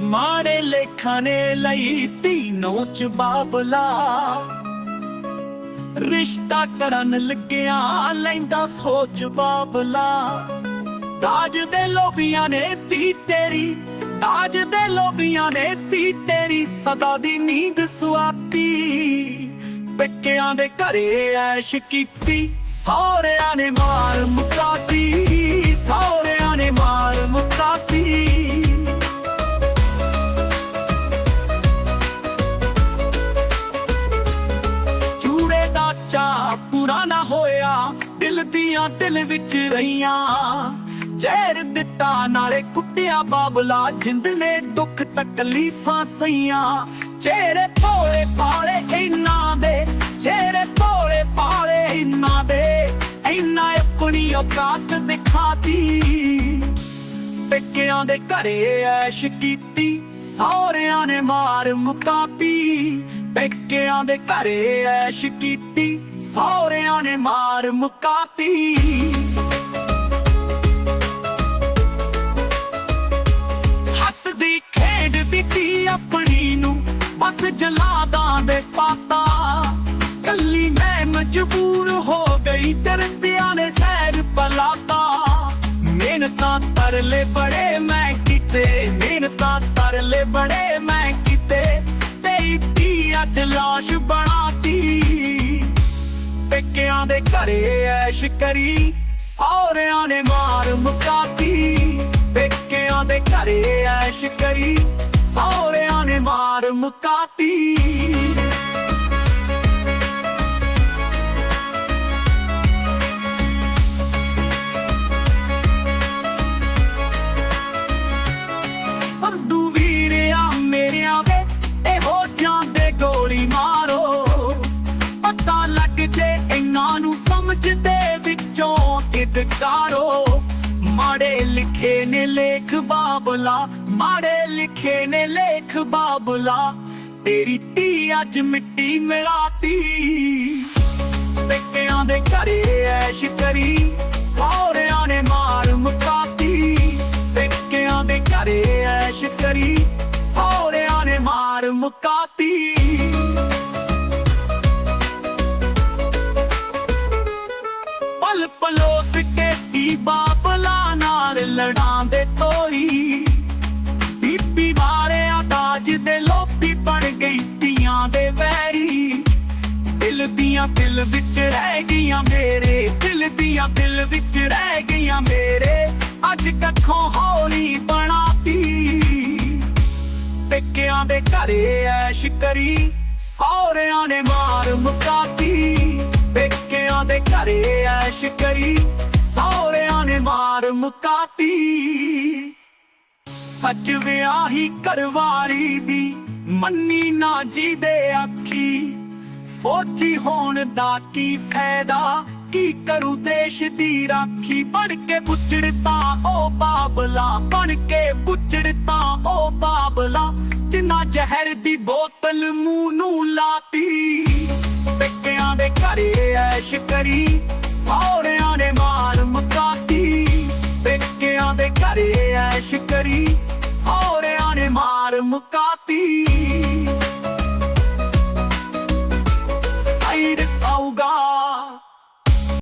ਮਾੜੇ ਲੇਖਾਂ ਨੇ ਲਈ ਤੀਨੋਂ ਚ ਬਾਬਲਾ। ਰਿਸ਼ਤਾ ਕਰਨ ਲੱਗਿਆ ਲੈਂਦਾ ਸੋਚ ਬਾਬਲਾ। ਤਾਜ ਦੇ ਲੋਬੀਆਂ ਨੇ ਤੀ ਤੇਰੀ ਤਾਜ ਦੇ ਲੋਬੀਆਂ ਨੇ ਤੀ ਤੇਰੀ, ਸਦਾ ਦੀ ਨੀਂਦ ਸੁਆਤੀ। ਪੱਕਿਆਂ ਦੇ ਘਰੇ ਐਸ਼ ਕੀਤੀ, ਸਹੁਰਿਆਂ ਨੇ ਮਾਰ ਚਾ ਨਾ ਹੋਇਆ, ਦਿਲ ਦੀਆਂ ਦਿਲ ਵਿੱਚ ਰਹੀਆਂ। ਜ਼ਹਿਰ ਦਿੱਤਾ, ਨਾਲੇ ਕੁੱਟਿਆ ਬਾਬਲਾ, ਜਿੰਦ ਨੇ ਦੁੱਖ ਤਕਲੀਫਾਂ ਸਈਆਂ ਚਿਹਰੇ ਭੋਲੇ ਪਾਲੇ ਇਨਾਂ ਦੇ ਚਿਹਰੇ ਭੋਲੇ ਪਾਲੇ ਇਨਾਂ ਦੇ। ਇਨਾਂ ਆਪਣੀ ਔਕਾਤ ਦਿਖਾਤੀ। ਪੇਕਿਆਂ ਦੇ ਘਰੇ ਐਸ਼ ਕੀਤੀ, ਸਹੁਰਿਆਂ ਨੇ ਮਾਰ ਮੁਕਾਤੀ। ਪੇਕਿਆਂ ਦੇ ਘਰੇ ਐਸ਼ ਕੀਤੀ, ਸਹੁਰਿਆਂ ਨੇ ਮਾਰ ਮੁਕਾਤੀ। ਹੱਸਦੀ ਖੇਡਦੀ ਤੀ ਆਪਣੀ ਨੂੰ, ਬਸ ਜਲਾਦਾਂ ਦੇ ਪਾਤਾ। ਕੱਲੀ ਮੈਂ ਮਜਬੂਰ ਹੋ ਗਈ ਤਰਦਿਆਂ ਨੇ ਸੈਰ ਪਲਾਤਾ। ਮਿਹਨਤਾਂ ਤਰਲੇ ਬੜੇ ਮੈਂ ਕੀਤੇ, ਮਿਹਨਤਾਂ ਤਰਲੇ ਬੜੇ ਮੈਂ ਲਾਸ਼ ਬਣਾਤੀ। ਪੇਕਿਆਂ ਦੇ ਘਰੇ ਐਸ਼ ਕਰੀ, ਸਹੁਰਿਆਂ ਨੇ ਮਾਰ ਮੁਕਾਤੀ। ਪੇਕਿਆਂ ਦੇ ਘਰੇ ਐਸ਼ ਕਰੀ, ਸਹੁਰਿਆਂ ਨੇ ਮਾਰ ਮੁਕਾਤੀ। ਕਿਦਕਾਰੋ ਮਾੜੇ ਲਿਖੇ ਨੇ ਲੇਖ ਬਾਬਲਾ, ਮਾੜੇ ਲਿਖੇ ਨੇ ਲੇਖ ਬਾਬਲਾ। ਤੇਰੀ ਧੀ ਅੱਜ ਮਿੱਟੀ ਮਿਲਾਤੀ। ਪੇਕਿਆਂ ਦੇ ਘਰੇ ਐਸ਼ ਕਰੀ, ਸਹੁਰਿਆਂ ਨੇ ਮਾਰ ਮੁਕਾਤੀ। ਪੇਕਿਆਂ ਦੇ ਘਰੇ ਐਸ਼ ਕਰੀ, ਸਹੁਰਿਆਂ ਨੇ ਮਾਰ ਮੁਕਾਤੀ। ਪਲ ਪਲੋਸ ਕੇ ਤੀ ਬਾਬਲਾ ਨਾਲ ਲੜਾਂਦੇ ਤੋਰੀ। ਬੀਬੀ ਵਾਲਿਆ ਤਾਜ ਦੇ ਲੋਪੀ ਬਣ ਗਈ ਧੀਆਂ ਦੇ ਵੈਰੀ। ਦਿਲ ਦੀਆਂ ਦਿਲ ਵਿੱਚ ਰਹਿ ਗਈਆਂ ਮੇਰੇ, ਦਿਲ ਦੀਆਂ ਦਿਲ ਵਿੱਚ ਰਹਿ ਗਈਆਂ ਮੇਰੇ। ਅੱਜ ਕੱਖੋਂ ਹੌਲੀ ਬਣਾਤੀ। ਪੇਕਿਆਂ ਦੇ ਘਰੇ ਐਸ਼ ਕਰੀ, ਸਹੁਰਿਆਂ ਨੇ ਮਾਰ ਮੁਕਾਤੀ। ਪੇਕਿਆਂ ਦੇ ਘਰੇ ਐਸ਼ ਕਰੀ, ਸਹੁਰਿਆਂ ਨੇ ਮਾਰ ਮੁਕਾਤੀ। ਸੱਚ ਵਿਆਹੀ ਕਰਵਾਰੀ ਦੀ ਮੰਨੀ ਨਾ ਜੀ ਦੇ ਆਖੀ ਫੌਜੀ ਹੋਣ ਦਾ ਕੀ ਫਾਇਦਾ, ਕੀ ਕਰੂ ਦੇਸ਼ ਦੀ ਰਾਖੀ? ਬਣ ਕੇ ਬੁੱਚੜਤਾ ਉਹ ਬਾਬਲਾ, ਬਣ ਕੇ ਬੁੱਚੜਤਾ ਓ ਬਾਬਲਾ। ਨਾ ਜ਼ਹਿਰ ਦੀ ਬੋਤਲ ਮੂੰਹ ਨੂੰ ਲਾਤੀ। ਟੱਕਿਆਂ ਦੇ ਘਰੇ ਐਸ਼ ਕਰੀ ਸੌਰਿਆਂ ਨੇ ਮਾਰ ਮੁਕਾਤੀ। ਟੱਕਿਆਂ ਦੇ ਘਰੇ ਐਸ਼ ਕਰੀ ਸੌਰਿਆਂ ਨੇ ਮਾਰ ਮੁਕਾਤੀ। ਸਾਈਡ ਸੌਗਾ